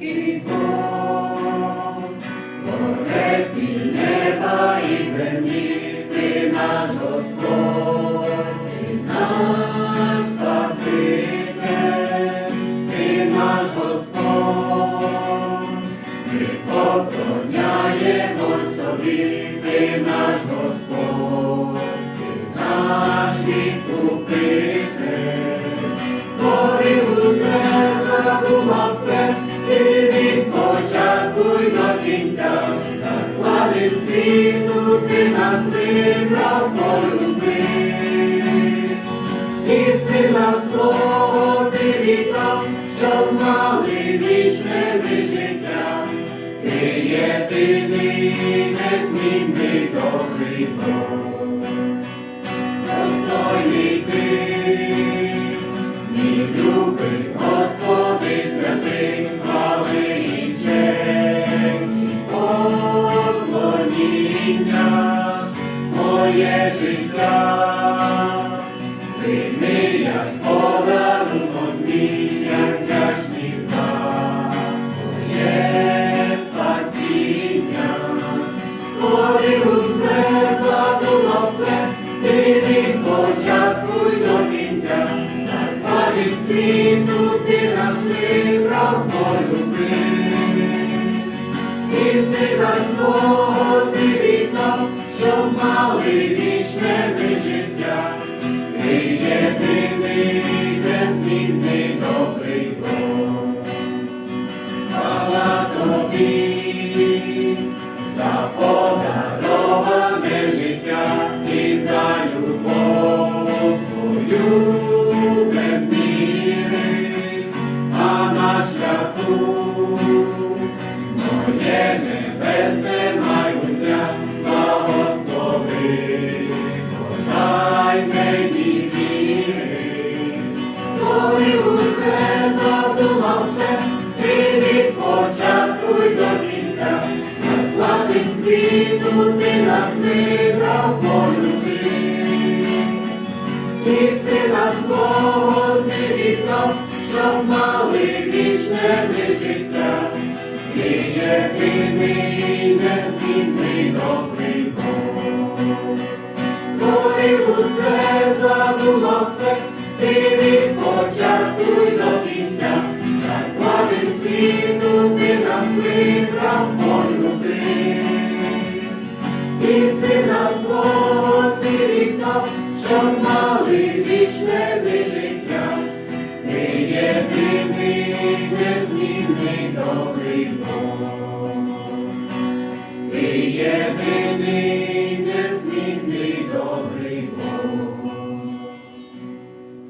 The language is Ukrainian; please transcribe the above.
великий Бог, Творець неба і землі, ти наш Господь, ти наш Спаситель, ти наш Господь, ми поклоняємось тобі, ти наш Господь, наш відкупитель. Від до кінця, закладив світу, ти нас вибрав полюбив. І сина свого ти віддав, щоб мали вічне життя. Ти єдиний, незмінний добрий Бог. Моє життя, прийми як подарунок мій, як вдячний за твоє спасіння. Створив усе, задумав все, ти від початку й до кінця, закладів світу, ти нас вибрав, полюбив. І сина свого ти мали вічне ми життя. Ти єдиний, незмінний добрий Бог. Хвала тобі за подароване життя і за любов твою без міри, а на моє небесне вибрав, полюбив. І сина свого ти віддав, мали вічне життя. Ти єдиний, незмінний добрий Бог. Створив усе, задумав все, ти до кінця, закладив світу, ти нас І сина свого ти віддав,